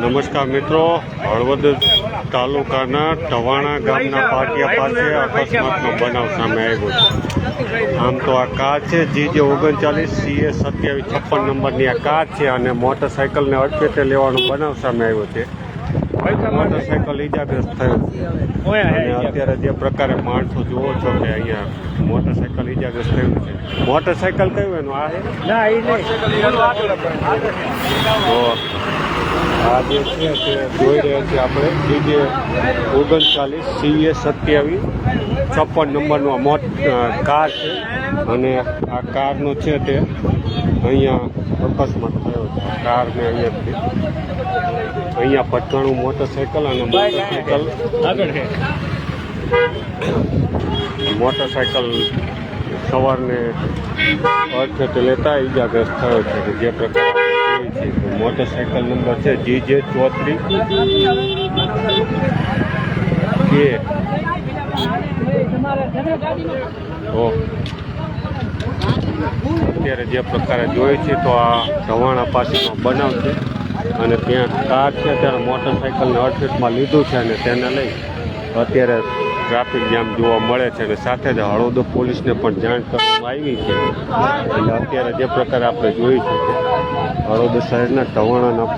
નમસ્કાર મિત્રો. હળવદ તાલુકાના ટવાણા ગામના પાટિયા પાસે અકસ્માતનો બનાવ સામે આવ્યો છે. આમ તો આ કાર છે, જી જે ઓગણચાલીસ, સીએ સત્યાવીસ, છપ્પન નંબરની આ કાર છે અને મોટરસાઇકલને અડફેટે લેવાનો બનાવ સામે આવ્યો છે. મોટરસાઇકલ ઈજાગ્રસ્ત થયું. અને અત્યારે જે પ્રકારે માણસો જુઓ છો કે અહીંયા મોટરસાઇકલ ઈજાગ્રસ્ત થયું છે. મોટરસાઇકલ કયું એનું? આ આ જે છે તે જોઈ રહ્યા છીએ આપણે. ડીજે ઓગણચાલીસ સીએ સત્યાવીસ છપ્પન નંબરનો આ મોટ કાર છે. અને આ કારનો છે તે અહીંયા અકસ્માત થયો છે. કારને અહીંયાથી અહીંયા પટકાણું મોટરસાઇકલ અને મોટરસાઇકલ મોટરસાઇકલ સવારને અર્થે લેતા ઈજાગ્રસ્ત થયો છે કે જે પ્રકારે મોટરસાઇકલ નંબર છે જી જે ચોત્રીસ. કે તો અત્યારે જે પ્રકારે જોઈએ છે તો આ ધવાણા પાસેનો બનાવ છે. અને ત્યાં કાર છે ત્યાં મોટરસાઇકલને અડફેટમાં લીધું છે અને તેને લઈ અત્યારે ટ્રાફિક જામ જોવા મળે છે અને સાથે જ હળવદ પોલીસને પણ જાણ કરવામાં આવી છે. એટલે અત્યારે જે પ્રકારે આપણે જોઈ છે કે હળવદ શહેરના ઢવાણાના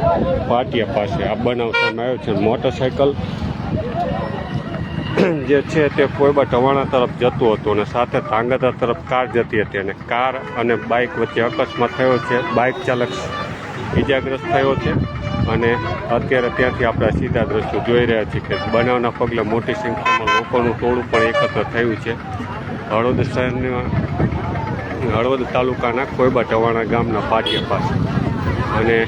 પાટિયા પાસે આ બનાવ સામે આવ્યો છે મોટરસાઇકલ જે છે તે કોઈબા ટવાણા તરફ જતું હતું અને સાથે ધાંગધ્રા તરફ કાર જતી હતી અને કાર અને બાઇક વચ્ચે અકસ્માત થયો છે. બાઇક ચાલક ઈજાગ્રસ્ત થયો છે અને અત્યારે ત્યાંથી આપણે સીધા દ્રશ્યો જોઈ રહ્યા છીએ કે બનાવના પગલે મોટી સંખ્યામાં લોકોનું ટોળું પણ એકત્ર થયું છે. હળવદ શહેરના, હળવદ તાલુકાના કોઈબા ટવાણા ગામના પાટિયા પાસે. અને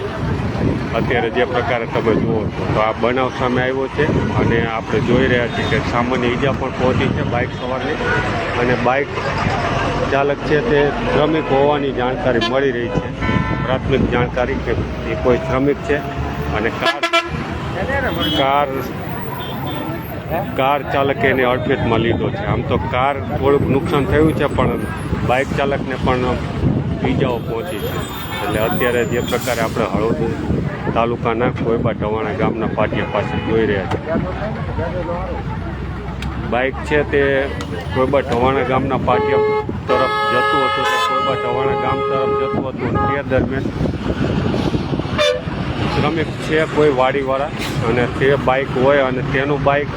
અત્યારે જે પ્રકારે તમે જુઓ છો તો આ બનાવ સામે આવ્યો છે અને આપણે જોઈ રહ્યા છીએ કે સામાન્ય ઈજા પણ પહોંચી છે બાઇક સવારની. અને બાઇક ચાલક છે તે શ્રમિક હોવાની જાણકારી મળી રહી છે. પ્રાથમિક જાણકારી કે એ કોઈ શ્રમિક છે અને કાર કાર કાર ચાલકે એને અડફેટમાં લીધો છે. આમ તો કાર થોડુંક નુકસાન થયું છે, પણ બાઇક ચાલકને પણ ઈજાઓ પહોંચી છે. એટલે અત્યારે જે પ્રકારે આપણે હળવદ તાલુકાના કોઈબા ટવાણા ગામના પાટિયા પાસે જોઈ રહ્યા છીએ. બાઇક છે તે કોઈબા ઢવાણા ગામના પાટિયા તરફ જતું હતું કોઈબા ઢવાણા ગામ તરફ જતું હતું. તે દરમિયાન શ્રમિક છે કોઈ વાડીવાળા અને તે બાઇક હોય અને તેનું બાઇક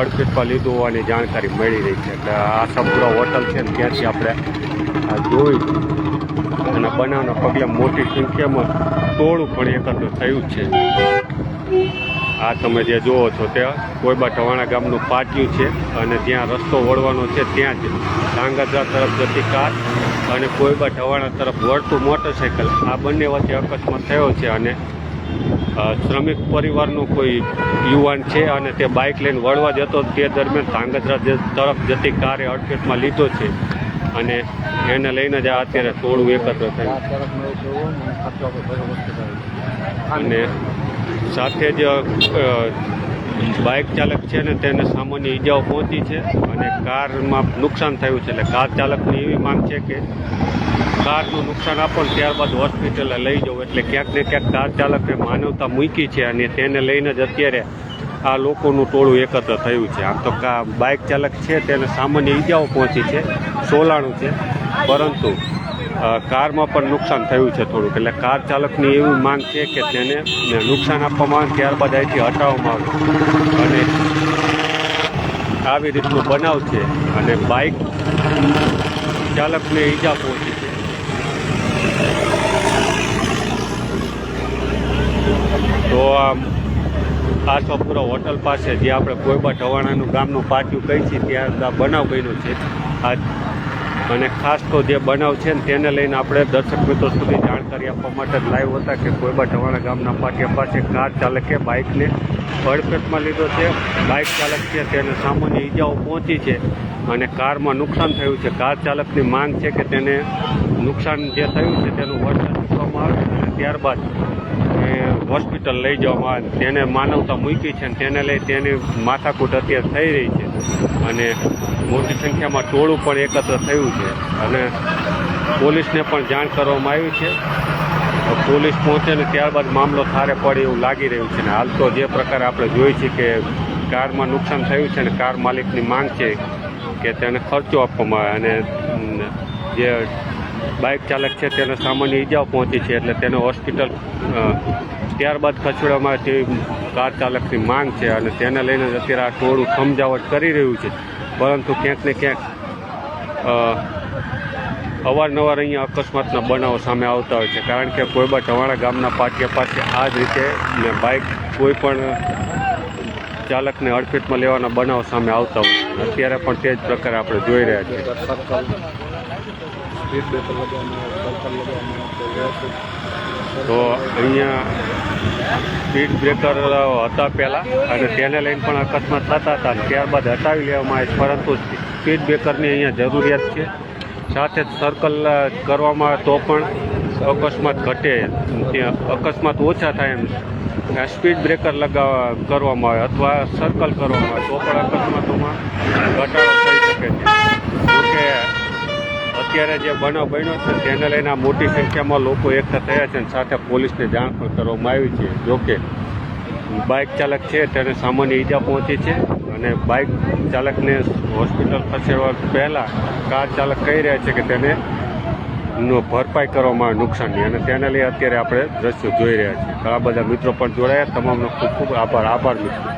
અડફેટમાં લીધું હોવાની જાણકારી મળી રહી છે. એટલે આશાપુરા હોટલ છે ને ત્યાંથી આપણે આ જોઈ અને બનાવના પગલે મોટી સંખ્યામાં ટોળું પણ એકત્ર થયું છે. આ તમે જે જુઓ છો તે કોઈબા ઠવાણા ગામનું પાટિયું છે અને જ્યાં રસ્તો વળવાનો છે ત્યાં જ. ધાંગધ્રા તરફ જતી કાર અને કોઈબા ઠવાણા તરફ વળતું મોટરસાઇકલ આ બંને વચ્ચે અકસ્માત થયો છે અને શ્રમિક પરિવારનું કોઈ યુવાન છે અને તે બાઇક લઈને વળવા જતો તે દરમિયાન ધાંગધ્રા તરફ જતી કારે અડફેટમાં લીધો છે. અને એને લઈને જ આ અત્યારે થોડું એકત્ર થયું. અને સાથે જ બાઇક ચાલક છે ને તેને સામાન્ય ઈજાઓ પહોંચી છે અને કારમાં નુકસાન થયું છે. એટલે કાર ચાલકની એવી માંગ છે કે કારનું નુકસાન આપો ને ત્યારબાદ હોસ્પિટલે લઈ જવું. એટલે ક્યાંક ને ક્યાંક કાર ચાલકે માનવતા મૂકી છે અને તેને લઈને જ અત્યારે આ લોકોનું ટોળું એકત્ર થયું છે. આમ તો કા બાઇક ચાલક છે, તેને સામાન્ય ઈજાઓ પહોંચી છે, સોલાણું છે. પરંતુ કારમાં પણ નુકસાન થયું છે થોડુંક. એટલે કાર ચાલકની એવી માંગ છે કે તેને નુકસાન આપવામાં આવે, ત્યારબાદ અહીંથી હટાવવામાં આવે. અને આવી રીતનો બનાવ છે અને બાઇક ચાલકને ઈજા પહોંચી છે. તો આમ આશાપુરા હોટલ પાસે જે આપણે કોઈબા ઢવાણાનું ગામનું પાટિયું કહી છીએ, ત્યાં આ બનાવ બન્યો છે. આ અને ખાસ તો જે બનાવ છે ને તેને લઈને આપણે દર્શક મિત્રો સુધી જાણકારી આપવા માટે લાઈવ હતા કે કોઈબા ઢવાણા ગામના પાટિયા પાસે કાર ચાલકે બાઇકને અડફેટમાં લીધો છે. બાઇક ચાલક છે, તેને સામાન્ય ઈજાઓ પહોંચી છે અને કારમાં નુકસાન થયું છે. કાર ચાલકની માંગ છે કે તેને નુકસાન જે થયું છે તેનું વળતર ચૂકવવામાં આવે અને ત્યારબાદ હોસ્પિટલ લઈ જવામાં આવે તેને માનવતા મૂકી છે અને તેને લઈ તેની માથાકૂટ અત્યારે થઈ રહી છે. અને મોટી સંખ્યામાં ટોળું પણ એકત્ર થયું છે. અને પોલીસને પણ જાણ કરવામાં આવી છે. પોલીસ પહોંચે ને ત્યારબાદ મામલો થારે પડે એવું લાગી રહ્યું છે ને હાલ તો જે પ્રકારે આપણે જોઈ છીએ કે કારમાં નુકસાન થયું છે ને કાર માલિકની માંગ છે કે તેને ખર્ચો આપવામાં આવે અને જે બાઇક ચાલક છે, તેને સામાન્ય ઈજાઓ પહોંચી છે એટલે તેને હોસ્પિટલ ત્યારબાદ ખસેડવામાં તેવી કાર ચાલકની માંગ છે અને તેને લઈને અત્યારે આ ટોળું સમજાવટ કરી રહ્યું છે. પરંતુ ક્યાંક ને ક્યાંક અવારનવાર અહીંયા અકસ્માતના બનાવો સામે આવતા હોય છે. કારણ કે કોઈબા ટવાણા ગામના પાટિયા પાસે આ જ રીતે બાઇક કોઈ પણ ચાલકને અડફેટમાં લેવાના બનાવો સામે આવતા હોય અત્યારે પણ તે જ પ્રકારે આપણે જોઈ રહ્યા છીએ. તો અહીંયા સ્પીડ બ્રેકર હતા પહેલાં અને તેને લઈને પણ અકસ્માત થતા હતા ત્યારબાદ હટાવી લેવામાં આવે છે, પરંતુ સ્પીડ બ્રેકરની અહીંયા જરૂરિયાત છે. સાથે સર્કલ કરવામાં આવે તો પણ અકસ્માત ઘટે. અકસ્માત ઓછા થાય એમ. સ્પીડ બ્રેકર લગાવવા કરવામાં આવે અથવા સર્કલ કરવામાં આવે તો પણ અકસ્માતોમાં ઘટાડો થઈ શકે છે. જોકે અત્યારે જે બનાવ બન્યો છે તેને લઈને મોટી સંખ્યામાં લોકો એકઠા થયા છે અને સાથે પોલીસને જાણ પણ કરવામાં આવી છે. જોકે બાઇક ચાલક છે, તેને સામાન્ય ઈજા પહોંચી છે અને બાઇક ચાલકને હોસ્પિટલ ખસેડવા પહેલાં કાર ચાલક કહી રહ્યા છે કે તેને ભરપાઈ કરવામાં આવે નુકસાનની અને તેને લઈ અત્યારે આપણે દ્રશ્યો જોઈ રહ્યા છીએ ઘણા બધા મિત્રો પણ જોડાયા. તમામનો ખૂબ ખૂબ આભાર. આભાર, મિત્રો.